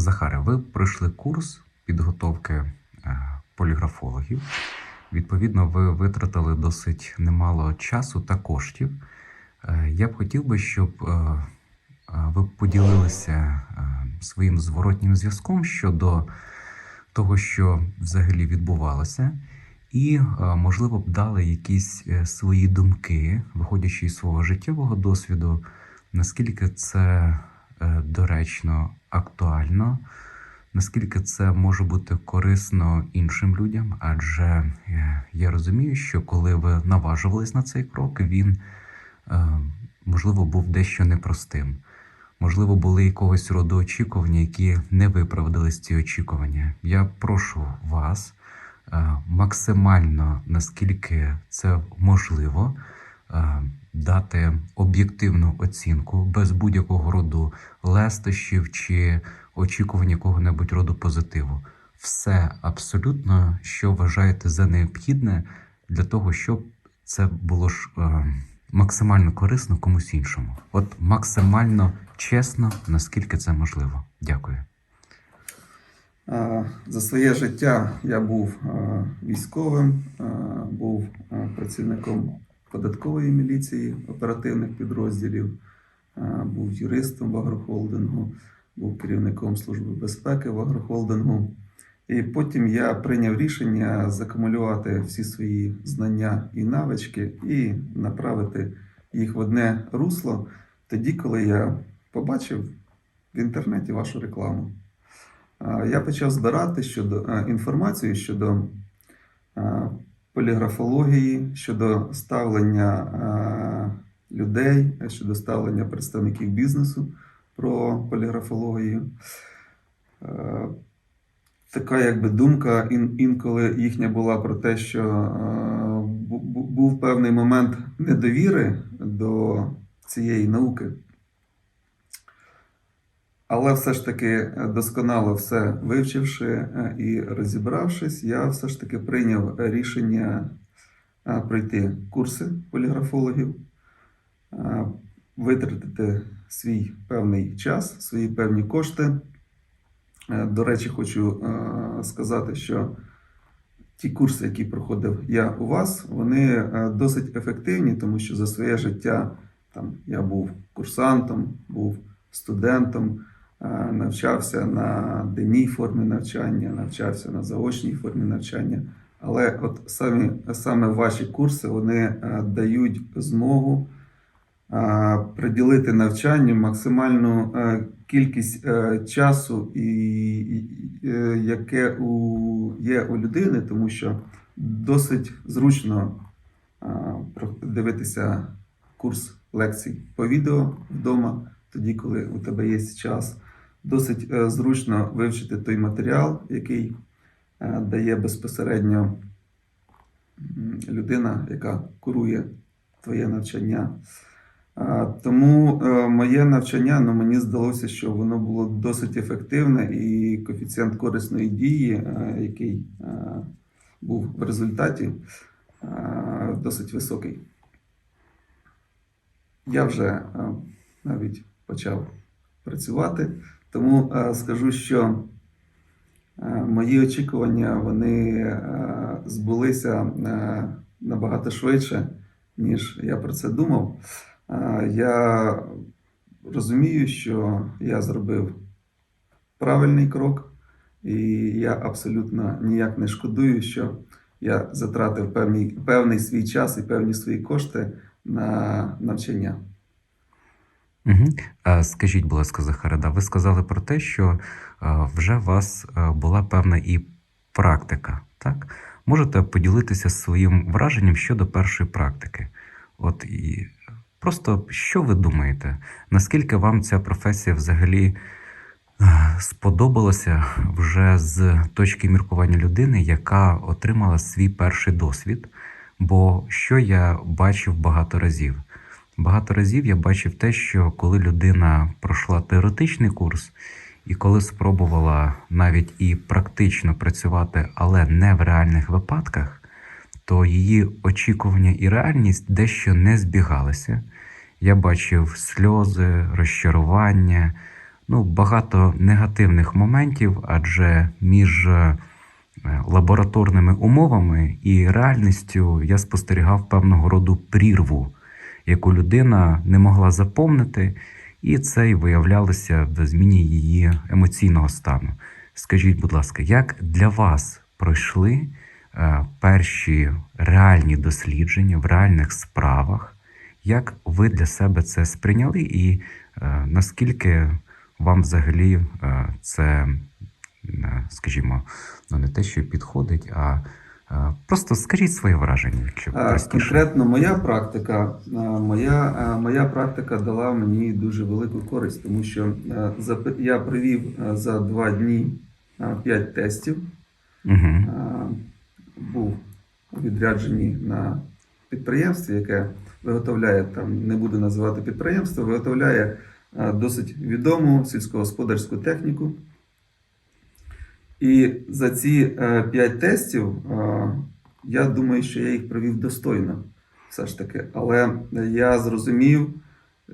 Захаре, ви пройшли курс підготовки е, поліграфологів. Відповідно, ви витратили досить немало часу та коштів. Е, Я б хотів би, щоб е, ви поділилися своїм зворотнім зв'язком щодо того, що взагалі відбувалося, і, можливо, б дали якісь свої думки, виходячи із свого життєвого досвіду, наскільки це доречно, актуально, наскільки це може бути корисно іншим людям, адже е, я розумію, що коли ви наважувались на цей крок, він е, можливо був дещо непростим. Можливо, були якогось роду очікування, які не виправдались ці очікування. Я прошу вас е, максимально, наскільки це можливо, е, дати об'єктивну оцінку без будь-якого роду лестощів чи очікувань якого-небудь роду позитиву. Все абсолютно, що вважаєте за необхідне для того, щоб це було ж е, максимально корисно комусь іншому. От максимально чесно, наскільки це можливо. Дякую. Е, За своє життя я був е, військовим, е, був е, працівником податкової міліції, оперативних підрозділів, е, був юристом в агрохолдингу, був керівником Служби безпеки в агрохолдингу. І потім я прийняв рішення закумулювати всі свої знання і навички і направити їх в одне русло тоді, коли я побачив в інтернеті вашу рекламу. Я почав збирати щодо е, інформацію щодо е, поліграфології, щодо ставлення е, людей, щодо ставлення представників бізнесу про поліграфологію. Е, Така якби думка інколи їхня була про те, що е, бу- бу- був певний момент недовіри до цієї науки. Але все ж таки, е, досконало все вивчивши е, і розібравшись, я все ж таки прийняв рішення е, пройти курси поліграфологів, витратити свій певний час, свої певні кошти. До речі, хочу сказати, що ті курси, які проходив я у вас, вони досить ефективні, тому що за своє життя там я був курсантом, був студентом, навчався на денній формі навчання, навчався на заочній формі навчання. Але от самі, саме ваші курси вони е, дають змогу е, приділити навчанню максимальну е, кількість е, часу, і, е, яке у, є у людини, тому що досить зручно е, дивитися курс лекцій по відео вдома, тоді, коли у тебе є час. Досить е, зручно вивчити той матеріал, який е, дає безпосередньо людина, яка курує твоє навчання. Тому е, моє навчання, ну мені здалося, що воно було досить ефективне, і коефіцієнт корисної дії, який був в результаті, досить високий. Я вже навіть почав працювати, тому е, скажу, що е, мої очікування вони е, збулися набагато швидше, ніж я про це думав. Я розумію, що я зробив правильний крок, і я абсолютно ніяк не шкодую, що я затратив певний, певний свій час і певні свої кошти на навчання. Угу. Скажіть, будь ласка, Захарида, ви сказали про те, що е, вже у вас е, була певна і практика, так? Можете поділитися своїм враженням щодо першої практики? От і просто що ви думаєте? Наскільки вам ця професія взагалі е, сподобалася вже з точки міркування людини, яка отримала свій перший досвід? Бо що я бачив багато разів? Багато разів я бачив те, що коли людина пройшла теоретичний курс, і коли спробувала навіть і практично працювати, але не в реальних випадках, то її очікування і реальність дещо не збігалися. Я бачив сльози, розчарування, ну, багато негативних моментів, адже між е, лабораторними умовами і реальністю я спостерігав певного роду прірву, яку людина не могла заповнити, і це й виявлялося в зміні її емоційного стану. Скажіть, будь ласка, як для вас пройшли е, перші реальні дослідження в реальних справах? Як ви для себе це сприйняли, і е, наскільки вам взагалі е, це, скажімо, ну не те, що підходить, а просто скажіть своє враження, якщо простіше. Конкретно моя практика, моя, моя практика дала мені дуже велику користь, тому що я провів за два дні п'ять тестів. Угу. Був у відрядженні на підприємстві, яке виготовляє там, не буду називати підприємство, виготовляє досить відому сільськогосподарську техніку. І за ці е, п'ять тестів а, я думаю, що я їх провів достойно, все ж таки. Але я зрозумів,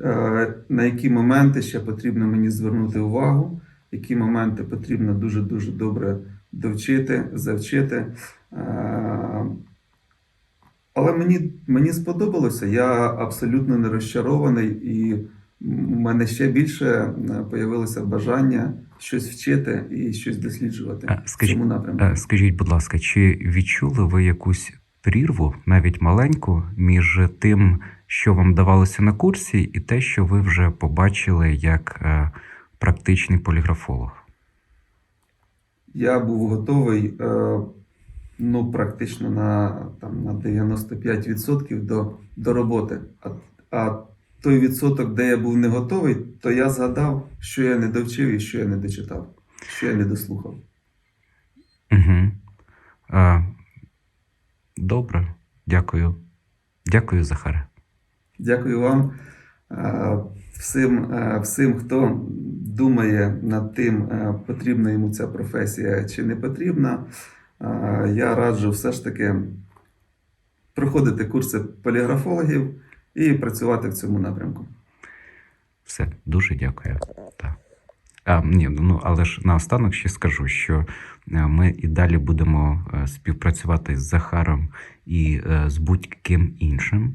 е, на які моменти ще потрібно мені звернути увагу, які моменти потрібно дуже-дуже добре довчити, завчити. Е, Але мені, мені сподобалося, я абсолютно не розчарований, і мене ще більше е, появилося бажання щось вчити і щось досліджувати скажіть, в цьому напрямку. Е, Скажіть, будь ласка, чи відчули ви якусь прірву, навіть маленьку, між тим, що вам давалося на курсі, і те, що ви вже побачили як е, практичний поліграфолог? Я був готовий ну, практично на, там, на 95% до, до роботи. А, а той відсоток, де я був не готовий, то я згадав, що я не довчив і що я не дочитав, що я не дослухав. Угу. Е, добре, дякую. Дякую, Захаре. Дякую вам. Всім, всім, хто думає над тим, потрібна йому ця професія чи не потрібна, я раджу все ж таки проходити курси поліграфологів і працювати в цьому напрямку. Все, дуже дякую. Так. А, ні, ну але ж наостанок ще скажу, що е, ми і далі будемо е, співпрацювати з Захаром і е, з будь-ким іншим,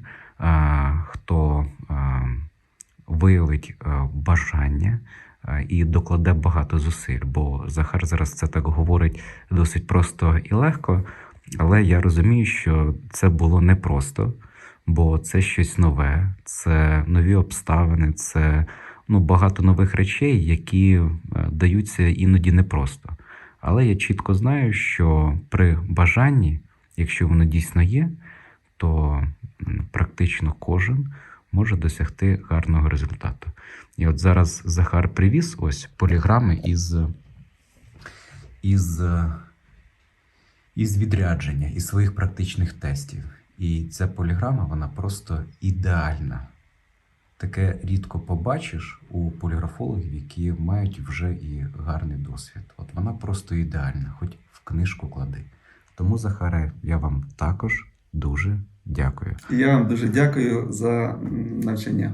хто виявить бажання і докладе багато зусиль. Бо Захар зараз це так говорить досить просто і легко, але я розумію, що це було непросто, бо це щось нове, це нові обставини, це ну, багато нових речей, які е, даються іноді непросто. Але я чітко знаю, що при бажанні, якщо воно дійсно є, то практично кожен може досягти гарного результату. І от зараз Захар привіз ось поліграми із, із, е, із відрядження, із своїх практичних тестів. І ця поліграма, вона просто ідеальна. Таке рідко побачиш у поліграфологів, які мають вже і гарний досвід. От вона просто ідеальна, хоч в книжку клади. Тому, Захаре, я вам також дуже дякую. Я вам дуже дякую за навчання.